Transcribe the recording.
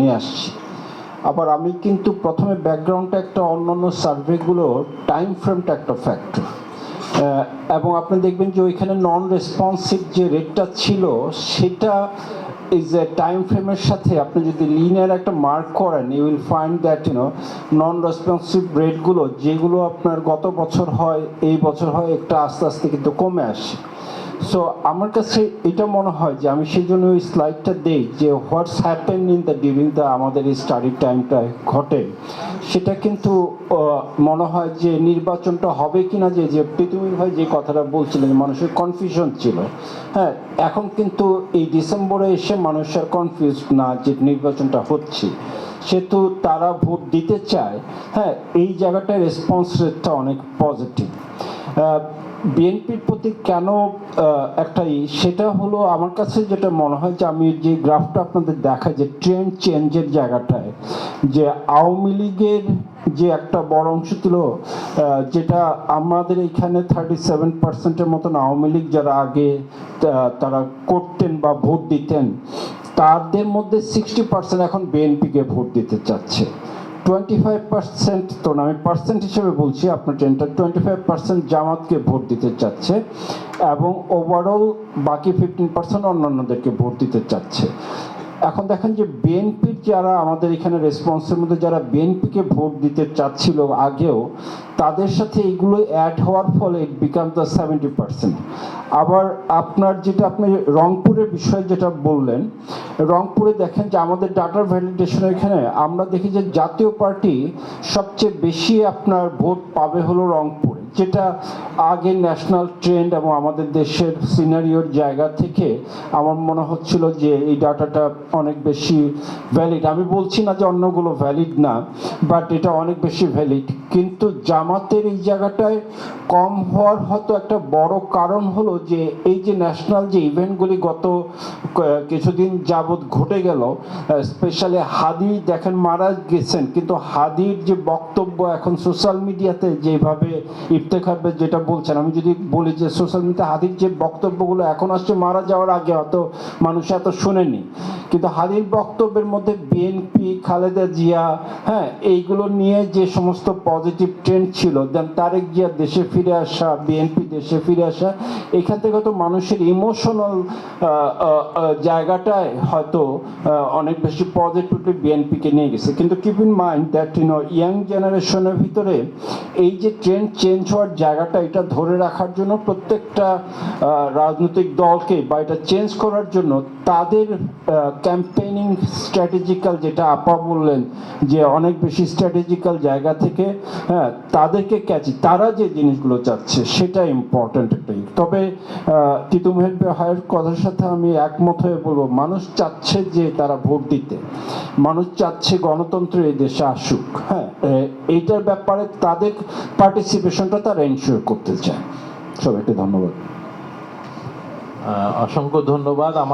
নিয়ে আসছি। আবার আমি কিন্তু প্রথমে ব্যাকগ্রাউন্ডটা একটা অন্যান্য সার্ভেগুলো টাইম ফ্রেমটা একটা ফ্যাক্টর এবং আপনি দেখবেন যে ওইখানে নন রেসপন্সিভ যে রেটটা ছিল, সেটা ইজ এ টাইম ফ্রেমের সাথে আপনি যদি লিনিয়ার একটা মার্ক করেন you will find that you know non responsive রেটগুলো যেগুলো আপনার গত বছর হয়, এই বছর হয়, একটা আস্তে আস্তে কিন্তু কমে আসে। সো আমার কাছে এটা মনে হয় যে আমি সেই জন্য ওই স্লাইডটা দেই যে what's happen in the during the আমাদের এই স্টাডি টাইমটা ঘটে। সেটা কিন্তু মনে হয় যে নির্বাচনটা হবে কিনা যে যে পৃথিবীর ভাই যে কথাটা বলছিলেন, মানুষের কনফিউশন ছিল। হ্যাঁ এখন কিন্তু এই ডিসেম্বরে এসে মানুষ আর কনফিউজ না যে নির্বাচনটা হচ্ছে। সেহেতু তারা ভোট দিতে চায়। হ্যাঁ এই জায়গাটায় রেসপন্স রেটটা অনেক পজিটিভ বিএনপির প্রতি কেন আহ, একটা ই, সেটা হলো আমার কাছে যেটা মনে হয় যে আমি যে গ্রাফটা আপনাদের দেখা যে ট্রেন্ড চেঞ্জের জায়গাটায় যে আওয়ামী লীগের যে একটা বড় অংশ ছিল যেটা আমাদের এখানে থার্টি সেভেন পার্সেন্টের মতন আওয়ামী লীগ যারা আগে তারা করতেন বা ভোট দিতেন তাদের মধ্যে সিক্সটি পার্সেন্ট এখন বিএনপিকে ভোট দিতে চাচ্ছে। টোয়েন্টি ফাইভ পার্সেন্ট তো না, আমি পার্সেন্ট হিসেবে বলছি, আপনার ট্রেনটা টোয়েন্টি ফাইভ পার্সেন্ট জামাতকে ভোট দিতে চাচ্ছে এবং ওভারঅল বাকি ফিফটিন পার্সেন্ট অন্যান্যদেরকে ভোট দিতে চাচ্ছে। এখন দেখেন যে বিএনপির যারা আমাদের এখানে রেসপন্সের মধ্যে যারা বিএনপিকে ভোট দিতে চাচ্ছিল আগেও, তাদের সাথে এইগুলো অ্যাড হওয়ার ফলে it become the seventy percent আবার আপনার যেটা আপনি রংপুরের বিষয়ে যেটা বললেন রংপুরে দেখেন যে আমাদের ডাটার ভ্যালিডেশন এখানে আমরা দেখি যে জাতীয় পার্টি সবচেয়ে বেশি আপনার ভোট পাবে হলো রংপুর, যেটা আগে ন্যাশনাল ট্রেন্ড এবং আমাদের দেশের সিনারিওর জায়গা থেকে আমার মনে হচ্ছিল যে এই ডাটাটা অনেক বেশি ভ্যালিড আমি বলছি না যে অন্যগুলো ভ্যালিড না বাট এটা অনেক বেশি ভ্যালিড কিন্তু জামাতের এই জায়গাটায় কম হওয়ার হয়তো একটা বড় কারণ হলো যে এই যে ন্যাশনাল যে ইভেন্টগুলি গত কিছুদিন যাবৎ ঘটে গেল স্পেশালি হাদি দেখেন মারা গেছেন, কিন্তু হাদির যে বক্তব্য এখন সোশ্যাল মিডিয়াতে যেভাবে ইফতেখার ভাই যেটা বলছেন। আমি যদি বলি যে সোশ্যাল মিডিয়াতে হাদির যে বক্তব্যগুলো এখন আসছে, মারা যাওয়ার আগে হয়তো মানুষ এত শোনেনি। কিন্তু হাদির বক্তব্যের মধ্যে বিএনপি খালেদা জিয়া হ্যাঁ এইগুলো নিয়ে যে সমস্ত পজিটিভ ট্রেন্ড ছিল দেন তারেক জিয়া দেশে ফিরে আসা বিএনপি দেশে ফিরে আসা, এখান থেকে তো মানুষের ইমোশনাল জায়গাটায় হয়তো অনেক বেশি পজিটিভলি বিএনপিকে নিয়ে গেছে। কিন্তু keep in mind that you know young জেনারেশনের ভিতরে এই যে ট্রেন্ড চেঞ্জ হওয়ার জায়গাটা ধরে রাখার জন্য প্রত্যেকটা রাজনৈতিক দলকে বা এটা চেঞ্জ করার জন্য তাদের ক্যাম্পেইনিং স্ট্র্যাটেজিক্যাল যেটা আপা বললেন, যে অনেক বেশি স্ট্র্যাটেজিক্যাল জায়গা থেকে হ্যাঁ তাদেরকে ক্যাচি তারা যে জিনিসগুলো চাচ্ছে সেটা ইম্পর্ট্যান্ট একটাই তবে তিতুমহের হায়ের কথার সাথে আমি একমত হয়ে বলব, মানুষ চাচ্ছে যে তারা ভোট দিতে। মানুষ চাচ্ছে গণতন্ত্র এই দেশে আসুক হ্যাঁ এইটার ব্যাপারে তাদের পার্টিসিপেশনটা তারা এনশিওর করতে চায়। সবাইকে ধন্যবাদ। অসংখ্য ধন্যবাদ। আমার